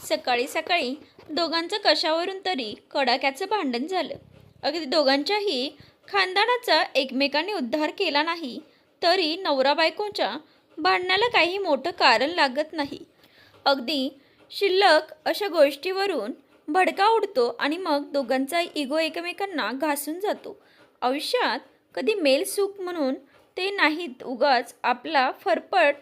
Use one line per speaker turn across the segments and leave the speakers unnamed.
सकाळी सकाळी दोघांचं कशावरून तरी कडाक्याचं भांडण झालं. अगदी दोघांच्याही खानदानाचा एकमेकांनी उद्धार केला नाही तरी नवरा बायकोच्या भांडणाला काही मोठं कारण लागत नाही. अगदी शिल्लक अशा गोष्टीवरून भडका उडतो आणि मग दोघांचा इगो एकमेकांना घासून जातो. आयुष्यात कधी मेल सुख म्हणून ते नाहीत उगाच आपला फरफट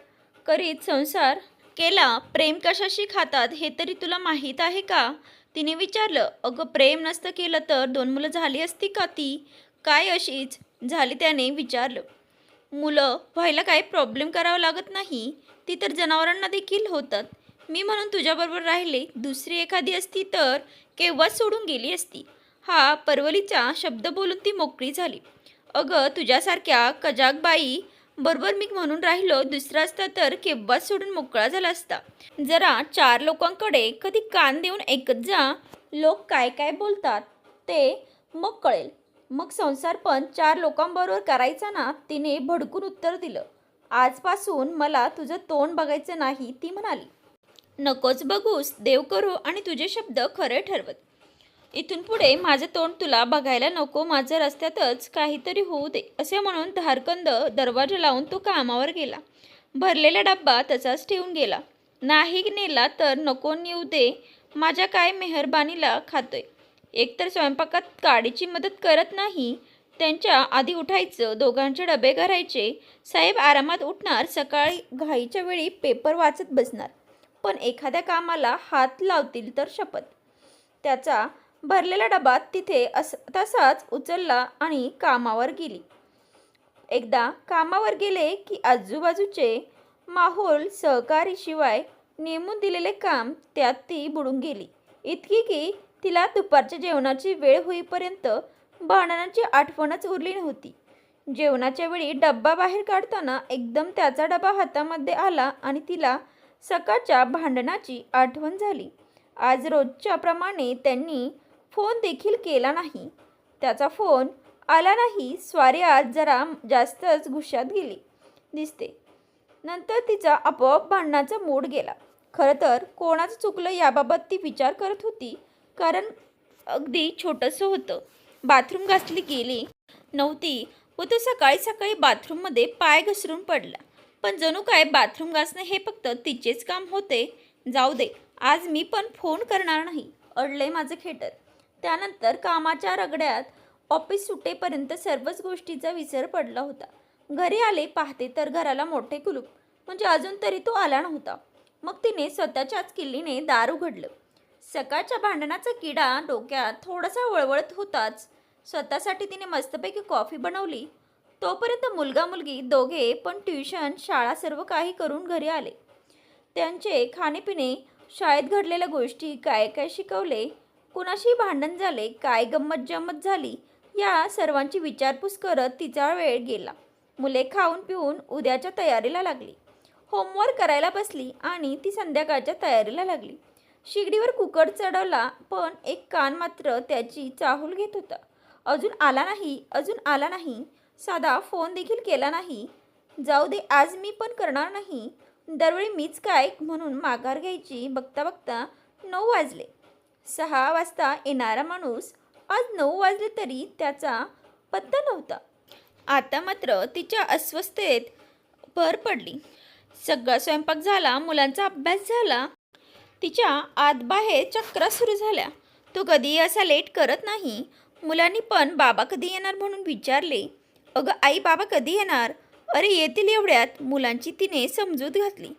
करीत संसार केला प्रेम कशाशी खातात हे तरी तुला माहीत आहे का? तिने विचारलं अगं प्रेम नसतं केलं तर दोन मुलं झाली असती का ती? काय अशीच झाली त्याने विचारलं. मुलं व्हायला काही प्रॉब्लेम करावा लागत नाही ती तर जनावरांना देखील होतात. मी म्हणून तुझ्याबरोबर राहिले दुसरी एखादी असती तर केव्हाच सोडून गेली असती. हा परवलीचा शब्द बोलून ती मोकळी झाली. अगं तुझ्यासारख्या कजाकबाई बरोबर मी म्हणून राहिलो दुसरा असता तर केव्हाच सोडून मोकळा झाला असता. जरा चार लोकांकडे कधी कान देऊन ऐकत जा लोक काय काय बोलतात ते मग कळेल. मग संसार पण चार लोकांबरोबर करायचा ना तिने भडकून उत्तर दिलं. आजपासून मला तुझं तोंड बघायचं नाही ती म्हणाली. नकोच बघूस देव करू आणि तुझे शब्द खरे ठरवत. इथून पुढे माझं तोंड तुला बघायला नको माझं रस्त्यातच काहीतरी होऊ दे असे म्हणून धारकंद दरवाजा लावून तो कामावर गेला. भरलेला डब्बा तसाच ठेवून गेला. नाही नेला तर नको नेऊ दे माझ्या काय मेहरबानीला खातोय. एकतर स्वयंपाकात काडीची मदत करत नाही त्यांच्या आधी उठायचं दोघांचे डबे करायचे साहेब आरामात उठणार सकाळी घाईच्या वेळी पेपर वाचत बसणार. पण एखाद्या कामाला हात लावतील तर शपथ. त्याचा भरलेला डबा तिथे अस तसाच उचलला आणि कामावर गेली. एकदा कामावर गेले की आजूबाजूचे माहोल सहकारीशिवाय नेमून दिलेले काम त्यात ती बुडून गेली. इतकी की तिला दुपारच्या जेवणाची वेळ होईपर्यंत भांडणाची आठवणच उरली नव्हती. जेवणाच्या वेळी डब्बा बाहेर काढताना एकदम त्याचा डबा हातामध्ये आला आणि तिला सकाळच्या भांडणाची आठवण झाली. आज रोजच्याप्रमाणे त्यांनी फोन देखील केला नाही. त्याचा फोन आला नाही. स्वारी आज जरा जास्तच घुशात गेली. दिसते. नंतर तिचा आपोआप भांडणाचा मूड गेला. खरं तर कोणाचं चुकलं याबाबत ती विचार करत होती. कारण अगदी छोटंसं होतं. बाथरूम घासली गेली नव्हती व तो सकाळी सकाळी बाथरूममध्ये पाय घसरून पडला. पण जणू काय बाथरूम घासणे हे फक्त तिचेच काम होते. जाऊ दे. आज मी पण फोन करणार नाही. अडले माझं खेटर. त्यानंतर कामाच्या रगड्यात ऑफिस सुटेपर्यंत सर्वच गोष्टीचा विसर पडला होता. घरी आले पाहते तर घराला मोठे कुलूप म्हणजे अजून तरी तो आला नव्हता. मग तिने स्वतःच्याच किल्लीने दार उघडलं. सकाळच्या भांडणाचा किडा डोक्यात थोडासा वळवळत होताच. स्वतःसाठी तिने मस्तपैकी कॉफी बनवली. तोपर्यंत मुलगा मुलगी दोघे पण ट्युशन शाळा सर्व काही करून घरी आले. त्यांचे खाणेपिणे शाळेत घडलेल्या गोष्टी काय काय शिकवले कुणाशी भांडण झाले काय गंमत जम्मत झाली या सर्वांची विचारपूस करत तिचा वेळ गेला. मुले खाऊन पिऊन उद्याच्या तयारीला लागली. होमवर्क करायला बसली आणि ती संध्याकाळच्या तयारीला लागली. शिगडीवर कुकर चढवला पण एक कान मात्र त्याची चाहूल घेत होता. अजून आला नाही अजून आला नाही साधा फोन देखील केला नाही. जाऊ दे आज मी पण करणार नाही. दरवेळी मीच काय म्हणून माघार घ्यायची बघता बघता नऊ वाजले. सहा वाजता येणारा माणूस आज नऊ वाजले तरी त्याचा पत्ता नव्हता. आता मात्र तिच्या अस्वस्थतेत भर पडली. सगळा स्वयंपाक झाला मुलांचा अभ्यास झाला. तिच्या आतबाहेर चक्रा सुरू झाल्या. तो कधीही असा लेट करत नाही. मुलांनी पण बाबा कधी येणार म्हणून विचारले. अगं आई बाबा कधी येणार? अरे येतील एवढ्यात. मुलांची तिने समजूत घातली.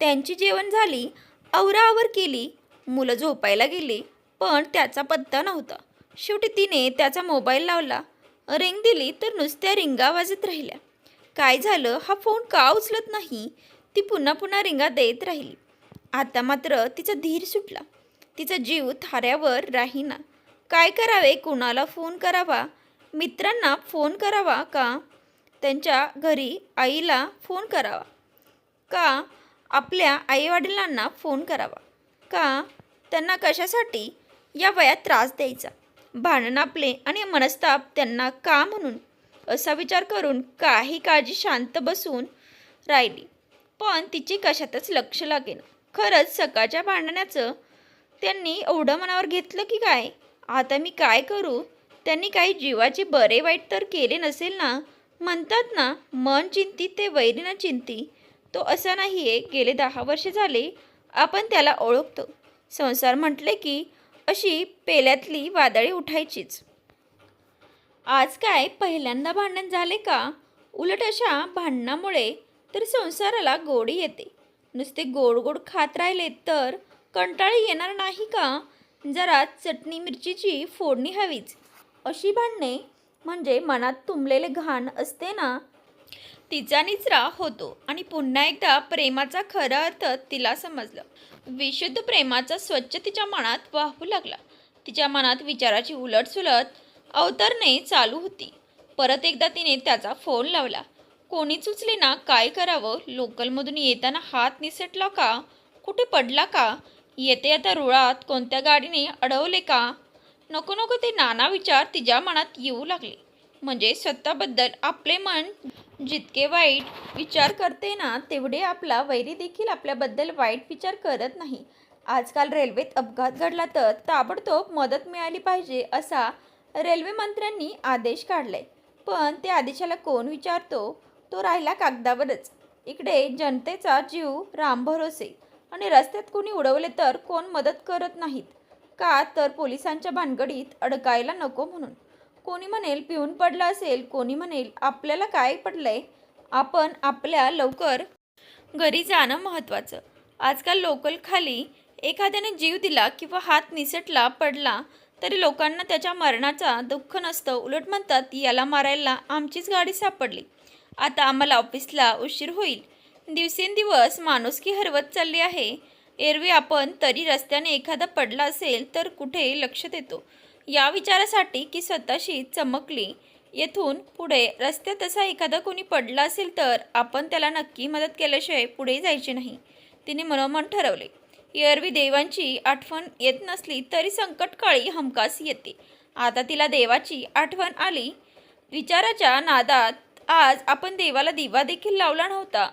त्यांची जेवण झाली. आवराआवर केली. मुलं झोपायला गेली पण त्याचा पत्ता नव्हता. शेवटी तिने त्याचा मोबाईल लावला. रिंग दिली तर नुसत्या रिंगा वाजत राहिल्या. काय झालं? हा फोन का उचलत नाही? ती पुन्हा पुन्हा रिंगा देत राहिली. आता मात्र तिचा धीर सुटला. तिचा जीव थाऱ्यावर राहीना. काय करावे? कोणाला फोन करावा? मित्रांना फोन करावा का? त्यांच्या घरी आईला फोन करावा का? आपल्या आईवडिलांना फोन करावा का? त्यांना कशासाठी या वयात त्रास द्यायचा? भांडण आपले आणि मनस्ताप त्यांना का म्हणून? असा विचार करून काही काळजी शांत बसून राहिली. पण तिची कशातच लक्ष लागेल खरंच सकाळच्या भांडण्याचं त्यांनी एवढं मनावर घेतलं की काय? आता मी काय करू? त्यांनी काही जीवाचे बरे वाईट तर केले नसेल ना? म्हणतात ना मन चिंती ते वैरी न चिंती. तो असा नाही आहे गेले दहा वर्ष झाले. आपण त्याला ओळखतो. संसार म्हटले की अशी पेल्यातली वादळी उठायचीच. आज काय पहिल्यांदा भांडण झाले का? उलट अशा भांडणामुळे तर संसाराला गोडी येते. नुसते गोड गोड खात राहिले तर कंटाळी येणार नाही का? जरा चटणी मिरचीची फोडणी हवीच. अशी भांडणे म्हणजे मनात तुंबलेले घाण असते ना? तिचा निचरा होतो आणि पुन्हा एकदा प्रेमाचा खरा अर्थ तिला समजलं. विशुद्ध प्रेमाचा स्वच्छ तिच्या मनात वाहू लागला. तिच्या मनात विचाराची उलटसुलट अवतरणे चालू होती. परत एकदा तिने त्याचा फोन लावला. कोणीच उचले ना काय करावं? लोकलमधून येताना हात निसटला का? कुठे पडला का? येते येता रुळात कोणत्या गाडीने अडवले का? नको नको ते नाना विचार तिच्या मनात येऊ लागले. म्हणजे स्वतःबद्दल आपले मन जितके वाईट विचार करते ना तेवढे आपला वैरी देखील आपल्याबद्दल वाईट विचार करत नाही. आजकाल रेल्वेत अपघात घडला तर ताबडतोब मदत मिळाली पाहिजे असा रेल्वे मंत्र्यांनी आदेश काढलाय. पण त्या आदेशाला कोण विचारतो? तो राहिला कागदावरच. इकडे जनतेचा जीव रामभरोसे आणि रस्त्यात कोणी उडवले तर कोण मदत करत नाहीत? का तर पोलिसांच्या भानगडीत अडकायला नको म्हणून. कोणी म्हणेल पिऊन पडलं असेल कोणी म्हणेल आपल्याला काय पडलंय आपण आपल्या लवकर घरी जाणं महत्त्वाचं. आजकाल लोकल खाली एखाद्याने जीव दिला किंवा हात निसटला पडला तरी लोकांना त्याच्या मरणाचा दुःख नसतं. उलट म्हणतात याला मारायला आमचीच गाडी सापडली. आता आम्हाला ऑफिसला उशीर होईल. दिवसेंदिवस माणुसकी हरवत चालली आहे. एरवी आपण तरी रस्त्याने एखादा पडला असेल तर कुठे लक्ष देतो? या विचारासाठी की स्वतःशी चमकली. येथून पुढे रस्त्यात असा एखादा कोणी पडला असेल तर आपण त्याला नक्की मदत केल्याशिवाय पुढे जायचे नाही. तिने मनोमन ठरवले. एरवी देवांची आठवण येत नसली तरी संकटकाळी हमकास येते. आता तिला देवाची आठवण आली. विचाराच्या नादात आज आपण देवाला दिवा देखील लावला नव्हता.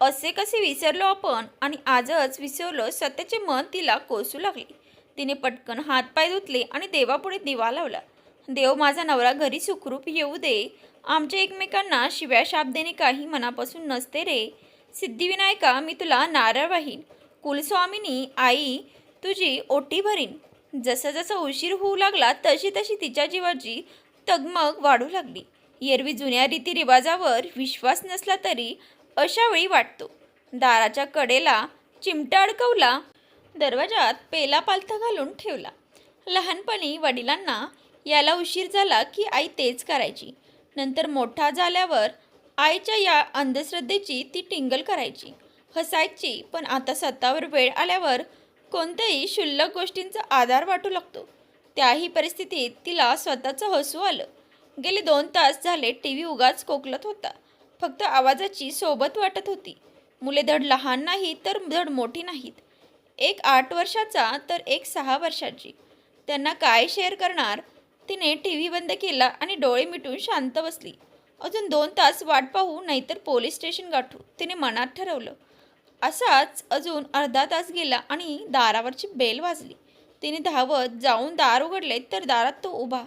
असे कसे विसरलो आपण आणि आजच विसरलो स्वतःचे मन तिला कोसू लागले. तिने पटकन हातपाय धुतले आणि देवापुढे दिवा लावला. देव माझा नवरा घरी सुखरूप येऊ दे. आमच्या एकमेकांना शिव्या शाप देणे काही मनापासून नसते रे. सिद्धिविनायका मी तुला नारळ वाहीन. कुलस्वामिनी आई तुझी ओटी भरीन. जसं जसं उशीर होऊ लागला तशी तशी तिच्या जीवाची तगमग वाढू लागली. एरवी जुन्या रीतिरिवाजावर विश्वास नसला तरी अशावेळी वाटतो. दाराच्या कडेला चिमटा अडकवला दरवाजात पेला पालथा घालून ठेवला. लहानपणी वडिलांना याला उशीर झाला की आई तेच करायची. नंतर मोठा झाल्यावर आईच्या या अंधश्रद्धेची ती टिंगल करायची. हसायची पण आता स्वतःवर वेळ आल्यावर कोणत्याही क्षुल्लक गोष्टींचा आधार वाटू लागतो. त्याही परिस्थितीत तिला स्वतःचं हसू आलं. गेले दोन तास झाले टी व्ही उगाच कोकलत होता. फक्त आवाजाची सोबत वाटत होती. मुले धड लहान नाही तर धड मोठी नाहीत. एक आठ वर्षाचा तर एक सहा वर्षाची. त्यांना काय शेअर करणार? तिने टी व्ही बंद केला आणि डोळे मिटून शांत बसली. अजून दोन तास वाट पाहू नाहीतर पोलीस स्टेशन गाठू तिने मनात ठरवलं. असाच अजून अर्धा तास गेला आणि दारावरची बेल वाजली. तिने धावत जाऊन दार उघडले तर दारात तो उभा.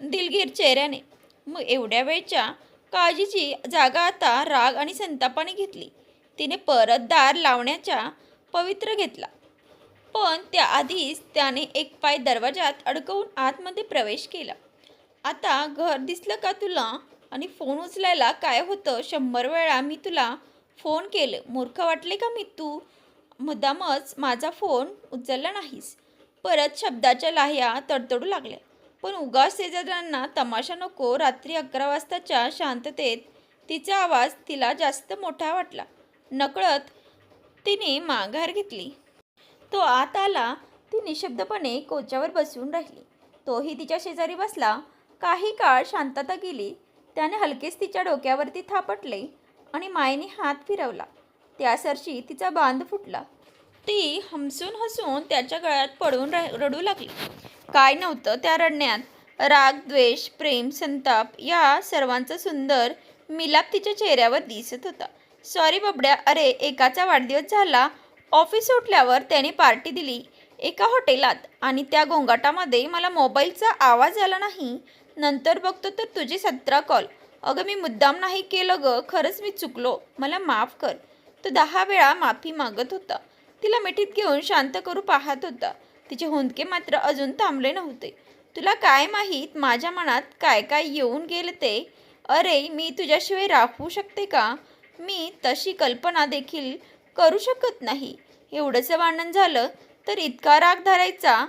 दिलगीर चेहऱ्याने. मग एवढ्या वेळच्या काळजीची जागा आता राग आणि संतापाने घेतली. तिने परत दार लावण्याच्या पवित्र घेतला. पण त्याआधीच त्याने एक पाय दरवाजात अडकवून आतमध्ये प्रवेश केला. आता घर दिसलं का तुला? आणि फोन उचलायला काय होतं? शंभर वेळा मी तुला फोन केलं. मूर्ख वाटले का मी तू? मुद्दामच माझा फोन उचलला नाहीस. परत शब्दाच्या लाह्या तडतडू लागल्या. पण उगाच शेजाऱ्यांना तमाशा नको. रात्री अकरा वाजताच्या शांततेत तिचा आवाज तिला जास्त मोठा वाटला. नकळत तिने माघार घेतली. तो आत आला ती निशब्दपणे कोच्यावर बसून राहिली. तोही तिच्या शेजारी बसला. काही काळ शांतता गेली. त्याने हलकेच तिच्या डोक्यावरती थापटले आणि मायेने हात फिरवला. त्यासरशी तिचा बांध फुटला. ती हमसून हसून त्याच्या गळ्यात पडून रडू लागली. काय नव्हतं त्या रडण्यात. राग द्वेष प्रेम संताप या सर्वांचा सुंदर मिलाप तिच्या चेहऱ्यावर दिसत होता. सॉरी बबड्या अरे एकाचा वाढदिवस झाला. ऑफिस सुटल्यावर त्याने पार्टी दिली. एका हॉटेलात. आणि त्या गोंगाटामध्ये मला मोबाईलचा आवाज आला नाही. नंतर बघतो तर तुझे सतरा कॉल. अगं मी मुद्दाम नाही केलं गं. खरंच मी चुकलो. मला माफ कर. तो दहा वेळा माफी मागत होता. तिला मिठीत घेऊन शांत करू पाहत होता. तिचे हुंदके मात्र अजून थांबले नव्हते. तुला काय माहीत? माझ्या मनात काय काय येऊन गेलं ते? अरे मी तुझ्याशिवाय राहू शकते का? मी तशी कल्पना देखील करू शकत नाही. एवढंसं भांडण झालं तर इतका राग धरायचा.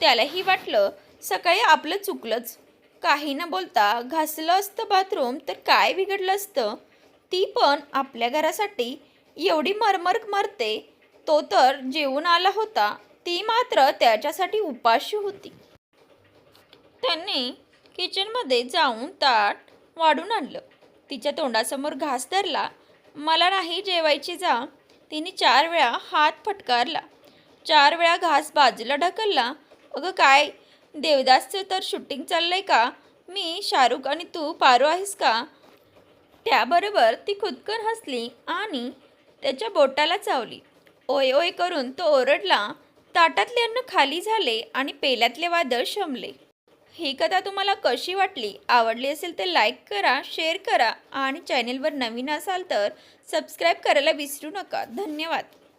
त्यालाही वाटलं सकाळी आपलं चुकलंच. काही न बोलता घासलं असतं बाथरूम तर काय बिघडलं असतं? ती पण आपल्या घरासाठी एवढी मरमर मरते. तो तर जेवून आला होता. ती मात्र त्याच्यासाठी उपाशी होती. त्यांनी किचनमध्ये जाऊन ताट वाढून आणलं. तिच्या तोंडासमोर घास धरला. मला नाही जेवायची जा. तिने चार वेळा हात फटकारला. चार वेळा घास बाजूला ढकलला. अगं काय? देवदासचं तर शूटिंग चाललंय का? मी शाहरुख आणि तू पारू आहेस का? त्याबरोबर ती खुदकन हसली आणि त्याच्या बोटाला चावली. ओय ओय करून तो ओरडला. ताटातले अन्न खाली झाले आणि पेल्यातले वादळ शमले. ही कथा तुम्हाला कशी वाटली? आवडली असेल तर लाईक करा शेअर करा आणि चॅनेलवर नवीन असाल तर सबस्क्राईब करायला विसरू नका. धन्यवाद.